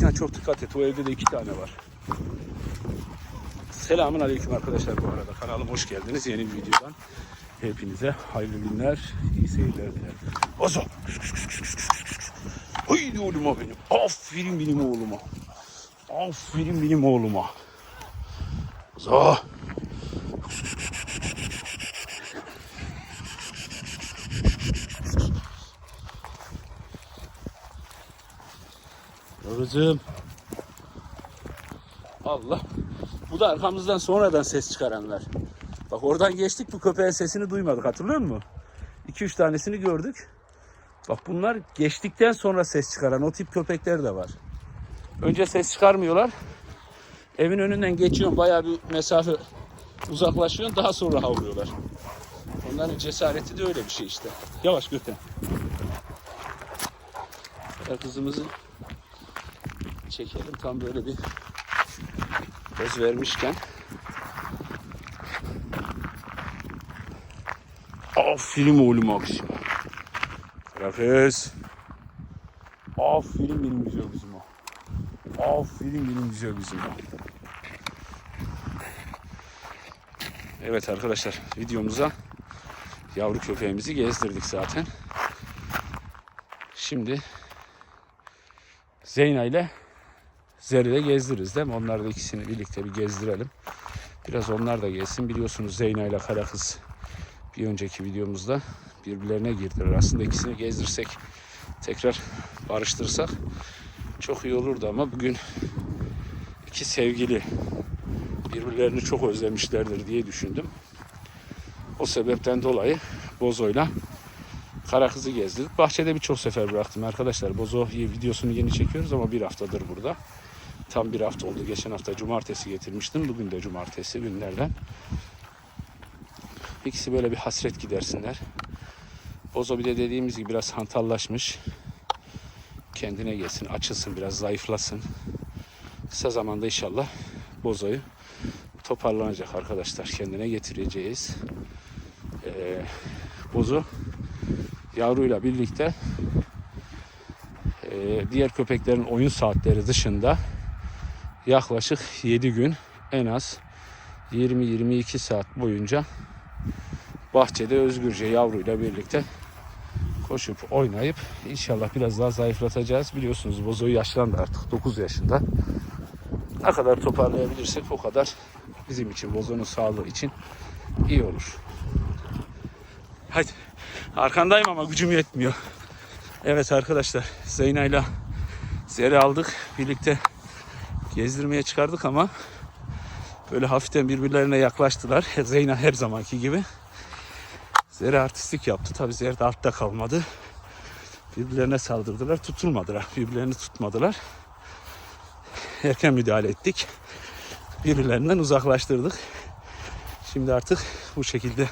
Gökhan çok dikkat et. O evde de iki tane var. Selamun aleyküm arkadaşlar bu arada. Kanalıma hoş geldiniz. Yeni bir videodan. Hepinize hayırlı günler, iyi seyirler dilerim. Ozo. Haydi oğluma benim. Aferin benim oğluma. Aferin benim oğluma. Ozo. Kızım. Allah. Bu da arkamızdan sonradan ses çıkaranlar. Bak oradan geçtik bu köpeğin sesini duymadık hatırlıyor musun? 2-3 tanesini gördük. Bak bunlar geçtikten sonra ses çıkaran o tip köpekler de var. Önce ses çıkarmıyorlar. Evin önünden geçiyorsun bayağı bir mesafe uzaklaşıyorsun daha sonra havlıyorlar. Onların cesareti de öyle bir şey işte. Yavaş Gökhan. Ya Kızımızı çekelim tam böyle bir poz vermişken. Aferin oğlum akşam. Rakız. Aferin benim güzel kızıma. Aferin benim güzel kızıma. Evet arkadaşlar videomuza yavru köpeğimizi gezdirdik zaten. Şimdi Zeyna ile Zerre gezdiririz değil mi? Onlar da ikisini birlikte bir gezdirelim. Biraz onlar da gezsin. Biliyorsunuz Zeyna ile Kara Kız bir önceki videomuzda birbirlerine girdiler. Aslında ikisini gezdirsek tekrar barıştırsak çok iyi olurdu ama bugün iki sevgili birbirlerini çok özlemişlerdir diye düşündüm. O sebepten dolayı Bozo'yla Kara kızı gezdirdik. Bahçede birçok sefer bıraktım arkadaşlar. Bozo videosunu yeni çekiyoruz ama bir haftadır burada. Tam bir hafta oldu. Geçen hafta cumartesi getirmiştim. Bugün de cumartesi günlerden. İkisi böyle bir hasret gidersinler. Bozo bir de dediğimiz gibi biraz hantallaşmış. Kendine gelsin, açılsın, biraz zayıflasın. Kısa zamanda inşallah Bozo'yu toparlanacak arkadaşlar. Kendine getireceğiz. Ee, Bozo yavruyla birlikte e, diğer köpeklerin oyun saatleri dışında yaklaşık 7 gün en az 20-22 saat boyunca bahçede özgürce yavruyla birlikte koşup oynayıp inşallah biraz daha zayıflatacağız. Biliyorsunuz Bozo yaşlandı artık 9 yaşında. Ne kadar toparlayabilirsek o kadar bizim için Bozo'nun sağlığı için iyi olur. Hadi. Arkandayım ama gücüm yetmiyor. Evet arkadaşlar Zeyna ile Zer'i aldık. Birlikte gezdirmeye çıkardık ama böyle hafiften birbirlerine yaklaştılar. Zeyna her zamanki gibi. Zer'i artistik yaptı. Tabi Zer de altta kalmadı. Birbirlerine saldırdılar. Tutulmadılar. Birbirlerini tutmadılar. Erken müdahale ettik. Birbirlerinden uzaklaştırdık. Şimdi artık bu şekilde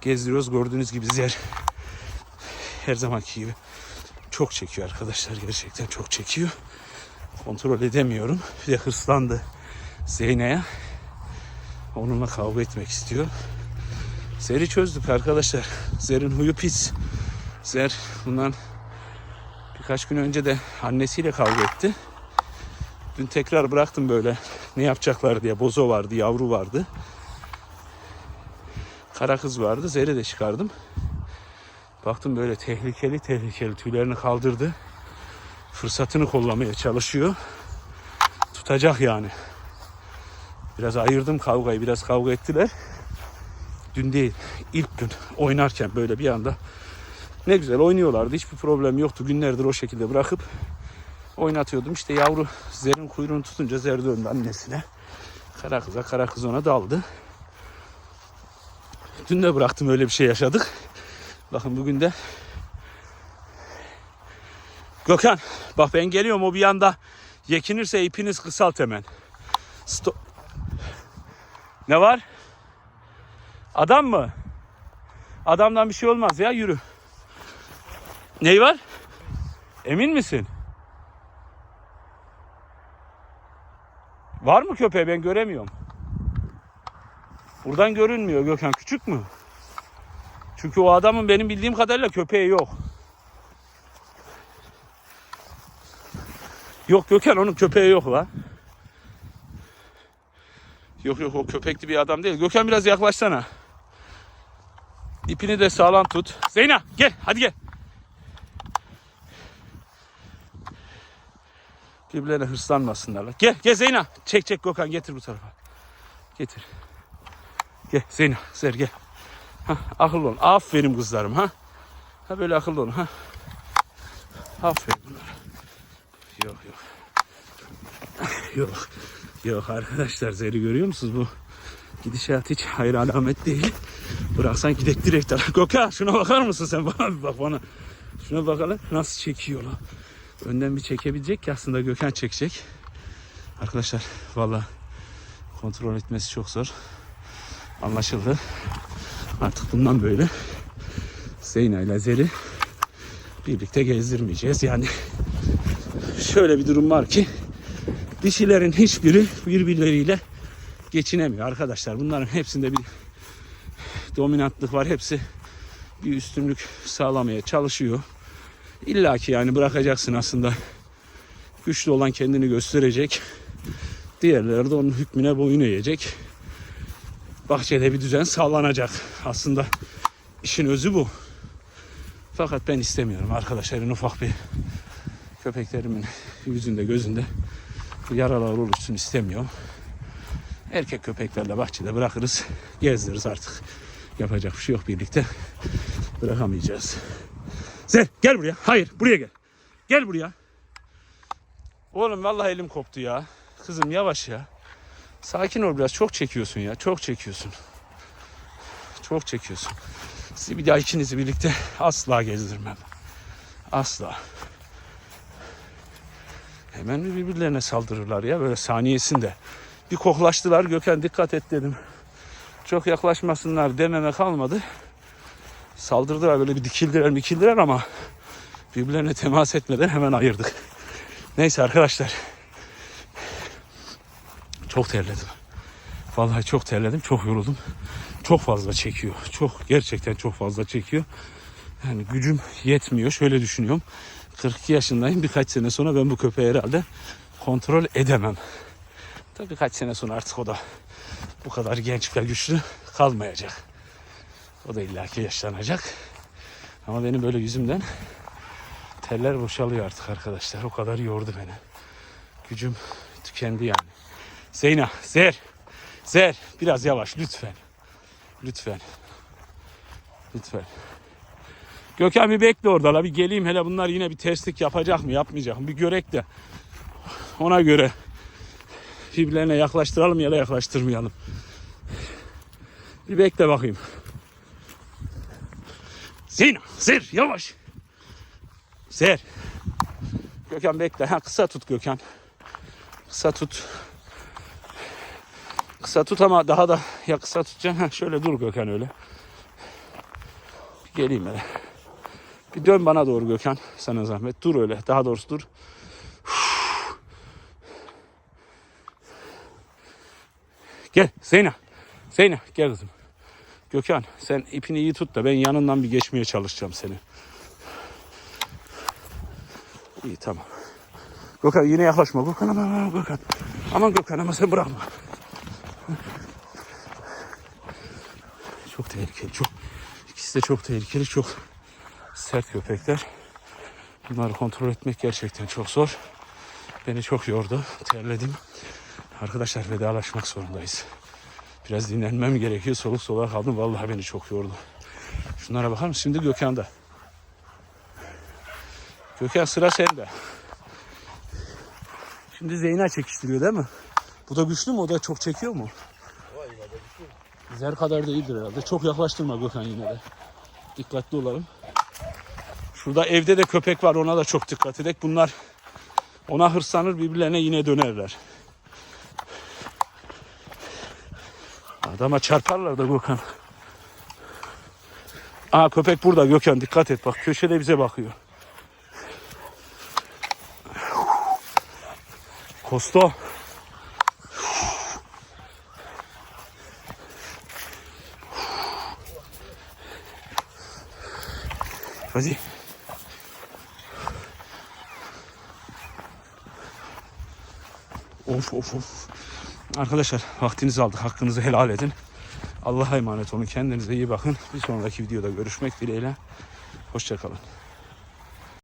gezdiriyoruz. Gördüğünüz gibi zer her zamanki gibi çok çekiyor arkadaşlar. Gerçekten çok çekiyor. Kontrol edemiyorum. Bir de hırslandı Zeyna'ya. Onunla kavga etmek istiyor. Zer'i çözdük arkadaşlar. Zer'in huyu pis. Zer bundan birkaç gün önce de annesiyle kavga etti. Dün tekrar bıraktım böyle ne yapacaklar diye. Bozo vardı, yavru vardı. Kara kız vardı. Zer'i de çıkardım. Baktım böyle tehlikeli tehlikeli tüylerini kaldırdı. Fırsatını kollamaya çalışıyor. Tutacak yani. Biraz ayırdım kavgayı. Biraz kavga ettiler. Dün değil. ilk gün oynarken böyle bir anda ne güzel oynuyorlardı. Hiçbir problem yoktu. Günlerdir o şekilde bırakıp oynatıyordum. İşte yavru Zer'in kuyruğunu tutunca Zer döndü annesine. Kara kıza, kara kız ona daldı. Dün de bıraktım öyle bir şey yaşadık. Bakın bugün de Gökhan bak ben geliyorum o bir yanda yekinirse ipiniz kısalt hemen. Stop. Ne var? Adam mı? Adamdan bir şey olmaz ya yürü. Ney var? Emin misin? Var mı köpeği ben göremiyorum. Buradan görünmüyor Gökhan. Küçük mü? Çünkü o adamın benim bildiğim kadarıyla köpeği yok. Yok Gökhan onun köpeği yok la. Yok yok o köpekli bir adam değil. Gökhan biraz yaklaşsana. İpini de sağlam tut. Zeyna gel hadi gel. Birbirlerine hırslanmasınlar. la. Gel gel Zeyna. Çek çek Gökhan getir bu tarafa. Getir. Gel Zeyna Zer gel. Ha, akıllı olun. Aferin kızlarım ha. Ha böyle akıllı olun ha. Aferin bunlara. Yok yok. Yok. Yok arkadaşlar Zer'i görüyor musunuz bu? Gidişat hiç hayır alamet değil. Bıraksan gidek direkt. ara- Gökhan şuna bakar mısın sen bana bir bak bana. Şuna bakalım nasıl çekiyor lan. Önden bir çekebilecek ki aslında Gökhan çekecek. Arkadaşlar valla kontrol etmesi çok zor. Anlaşıldı. Artık bundan böyle Zeyna ile Zer'i birlikte gezdirmeyeceğiz. Yani şöyle bir durum var ki dişilerin hiçbiri birbirleriyle geçinemiyor arkadaşlar. Bunların hepsinde bir dominantlık var. Hepsi bir üstünlük sağlamaya çalışıyor. İlla ki yani bırakacaksın aslında. Güçlü olan kendini gösterecek. Diğerleri de onun hükmüne boyun eğecek. Bahçede bir düzen sağlanacak. Aslında işin özü bu. Fakat ben istemiyorum arkadaşlar. En ufak bir köpeklerimin yüzünde gözünde yaralar olursun istemiyorum. Erkek köpeklerle bahçede bırakırız. Gezdiririz artık. Yapacak bir şey yok birlikte. Bırakamayacağız. Zer gel buraya. Hayır buraya gel. Gel buraya. Oğlum vallahi elim koptu ya. Kızım yavaş ya. Sakin ol biraz. Çok çekiyorsun ya. Çok çekiyorsun. Çok çekiyorsun. Sizi bir daha ikinizi birlikte asla gezdirmem. Asla. Hemen birbirlerine saldırırlar ya böyle saniyesinde. Bir koklaştılar Gökhan dikkat et dedim. Çok yaklaşmasınlar dememe kalmadı. Saldırdılar böyle bir dikildiler mikildiler ama birbirlerine temas etmeden hemen ayırdık. Neyse arkadaşlar. Çok terledim. Vallahi çok terledim, çok yoruldum. Çok fazla çekiyor. Çok gerçekten çok fazla çekiyor. Yani gücüm yetmiyor. Şöyle düşünüyorum. 42 yaşındayım. Birkaç sene sonra ben bu köpeği herhalde kontrol edemem. Tabii birkaç sene sonra artık o da bu kadar genç ve güçlü kalmayacak. O da illaki yaşlanacak. Ama benim böyle yüzümden teller boşalıyor artık arkadaşlar. O kadar yordu beni. Gücüm tükendi yani. Zeyna, Zer, Zer biraz yavaş lütfen. Lütfen. Lütfen. Gökhan bir bekle orada la bir geleyim hele bunlar yine bir terslik yapacak mı yapmayacak mı bir görek de ona göre birbirlerine yaklaştıralım ya da yaklaştırmayalım. Bir bekle bakayım. Zeyna, Zer yavaş. Zer. Gökhan bekle. Ha kısa tut Gökhan. Kısa tut. Kısa tut ama daha da ya kısa tutacaksın. Ha şöyle dur Gökhan öyle. Bir geleyim hele. Bir dön bana doğru Gökhan. Sana zahmet. Dur öyle. Daha doğrusu dur. Gel Zeyna. Zeyna gel kızım. Gökhan sen ipini iyi tut da ben yanından bir geçmeye çalışacağım seni. İyi tamam. Gökhan yine yaklaşma. Gökhan aman aman Gökhan. Aman Gökhan ama sen bırakma. Çok tehlikeli çok. İkisi de çok tehlikeli çok sert köpekler. Bunları kontrol etmek gerçekten çok zor. Beni çok yordu. Terledim. Arkadaşlar vedalaşmak zorundayız. Biraz dinlenmem gerekiyor. Soluk soluğa kaldım. Vallahi beni çok yordu. Şunlara bakar mısın? Şimdi Gökhan'da. Gökhan sıra sende. Şimdi Zeyna çekiştiriyor değil mi? Bu da güçlü mü? O da çok çekiyor mu? Zer kadar da iyidir herhalde. Çok yaklaştırma Gökhan yine de. Dikkatli olalım. Şurada evde de köpek var. Ona da çok dikkat edek. Bunlar ona hırslanır birbirlerine yine dönerler. Adama çarparlar da Gökhan. Aa köpek burada Gökhan dikkat et bak köşede bize bakıyor. Kosto. Hadi. Of of of. Arkadaşlar vaktinizi aldık. Hakkınızı helal edin. Allah'a emanet olun. Kendinize iyi bakın. Bir sonraki videoda görüşmek dileğiyle. Hoşçakalın.